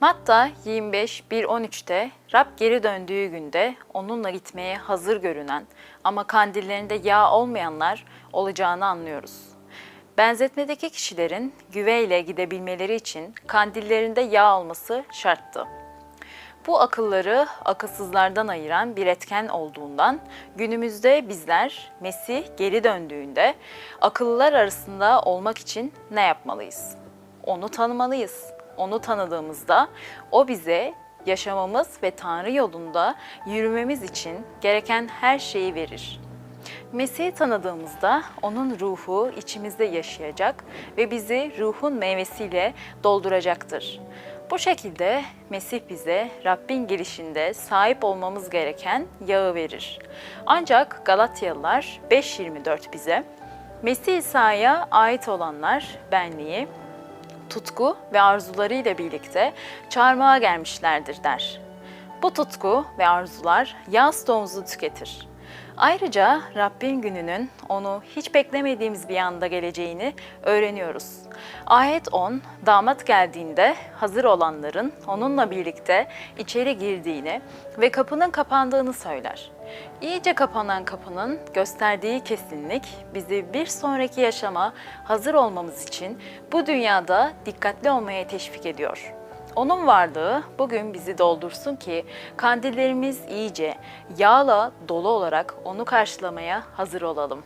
Matta 25 1.13'te Rab geri döndüğü günde onunla gitmeye hazır görünen ama kandillerinde yağ olmayanlar olacağını anlıyoruz. Benzetmedeki kişilerin güveyle gidebilmeleri için kandillerinde yağ olması şarttı. Bu akılları akılsızlardan ayıran bir etken olduğundan günümüzde bizler Mesih geri döndüğünde akıllılar arasında olmak için ne yapmalıyız? Onu tanımalıyız. Onu tanıdığımızda o bize yaşamamız ve Tanrı yolunda yürümemiz için gereken her şeyi verir. Mesih'i tanıdığımızda onun ruhu içimizde yaşayacak ve bizi ruhun meyvesiyle dolduracaktır. Bu şekilde Mesih bize Rabbin girişinde sahip olmamız gereken yağı verir. Ancak Galatyalılar 5.24 bize Mesih İsa'ya ait olanlar benliği, tutku ve arzularıyla birlikte çarmıha gelmişlerdir der. Bu tutku ve arzular yağ stoğumuzu tüketir. Ayrıca Rabbin gününün onu hiç beklemediğimiz bir anda geleceğini öğreniyoruz. Ayet 10, damat geldiğinde hazır olanların onunla birlikte içeri girdiğini ve kapının kapandığını söyler. İyice kapanan kapının gösterdiği kesinlik bizi bir sonraki yaşama hazır olmamız için bu dünyada dikkatli olmaya teşvik ediyor. Onun varlığı bugün bizi doldursun ki kandillerimiz iyice yağla dolu olarak onu karşılamaya hazır olalım.